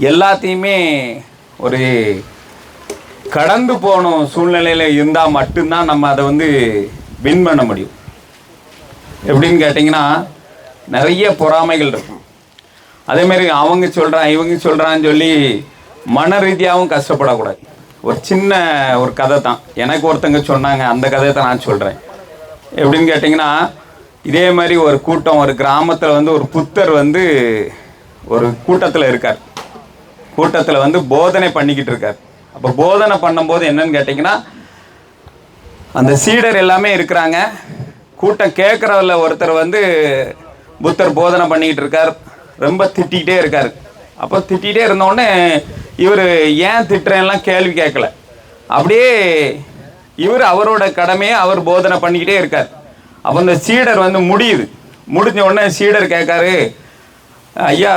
எல்லாத்தையுமே ஒரு கடந்து போன சூழ்நிலையில் இருந்தால் மட்டும்தான் நம்ம அதை வந்து வின் பண்ண முடியும். எப்படின்னு கேட்டிங்கன்னா நிறைய பொறாமைகள் இருக்கும். அதேமாரி அவங்க சொல்கிறான் இவங்க சொல்கிறான்னு சொல்லி மன ரீதியாகவும் கஷ்டப்படக்கூடாது. ஒரு சின்ன ஒரு கதை தான். எனக்கு ஒருத்தங்க சொன்னாங்க அந்த கதையை தான் நான் சொல்கிறேன் எப்படின்னு கேட்டிங்கன்னா இதே மாதிரி ஒரு கூட்டம் ஒரு கிராமத்தில் வந்து ஒரு புத்தர் வந்து ஒரு கூட்டத்தில் இருக்கார். கூட்டத்தில் வந்து போதனை பண்ணிக்கிட்டு இருக்கார். அப்போ போதனை பண்ணும்போது என்னன்னு கேட்டிங்கன்னா அந்த சீடர் எல்லாமே இருக்கிறாங்க. கூட்டம் கேட்குறதுல ஒருத்தர் வந்து புத்தர் போதனை பண்ணிக்கிட்டு இருக்கார். ரொம்ப திட்டிகிட்டே இருக்கார். அப்போ திட்டிகிட்டே இருந்தோடனே இவர் ஏன் திட்டுறேன்லாம் கேள்வி கேட்கல அப்படியே இவர் அவரோட கடமையை அவர் போதனை பண்ணிக்கிட்டே இருக்கார். அப்போ இந்த சீடர் வந்து முடியுது. முடிஞ்ச உடனே சீடர் கேட்காரு ஐயா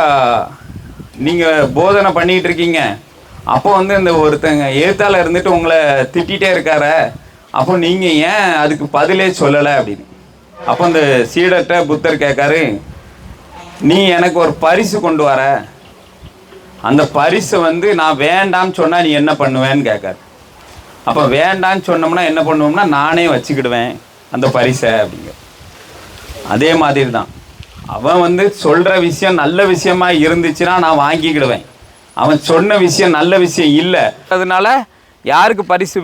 நீங்கள் போதனை பண்ணிகிட்டு இருக்கீங்க. அப்போ வந்து இந்த ஒருத்தங்க எழுத்தால இருந்துட்டு உங்களை திட்டிகிட்டே இருக்கார அப்போ நீங்கள் ஏன் அதுக்கு பதிலே சொல்லலை அப்படின்னு? அப்போ இந்த சீடர்கிட்ட புத்தர் கேட்காரு நீ எனக்கு ஒரு பரிசு கொண்டு வர. அந்த பரிசு வந்து நான் வேண்டாம்னு சொன்னால் நீ என்ன பண்ணுவேன்னு கேட்காரு. அப்போ வேண்டான்னு சொன்னோம்னா என்ன பண்ணுவோம்னா நானே வச்சுக்கிடுவேன் அந்த பரிசை அப்படிங்க. அதே மாதிரி தான் அவன் வந்து சொல்கிற விஷயம் நல்ல விஷயமா இருந்துச்சுன்னா நான் வாங்கிக்கிடுவேன். அவன் சொன்ன விஷயம் நல்ல விஷயம் இல்லை. அதனால யாருக்கு பரிசு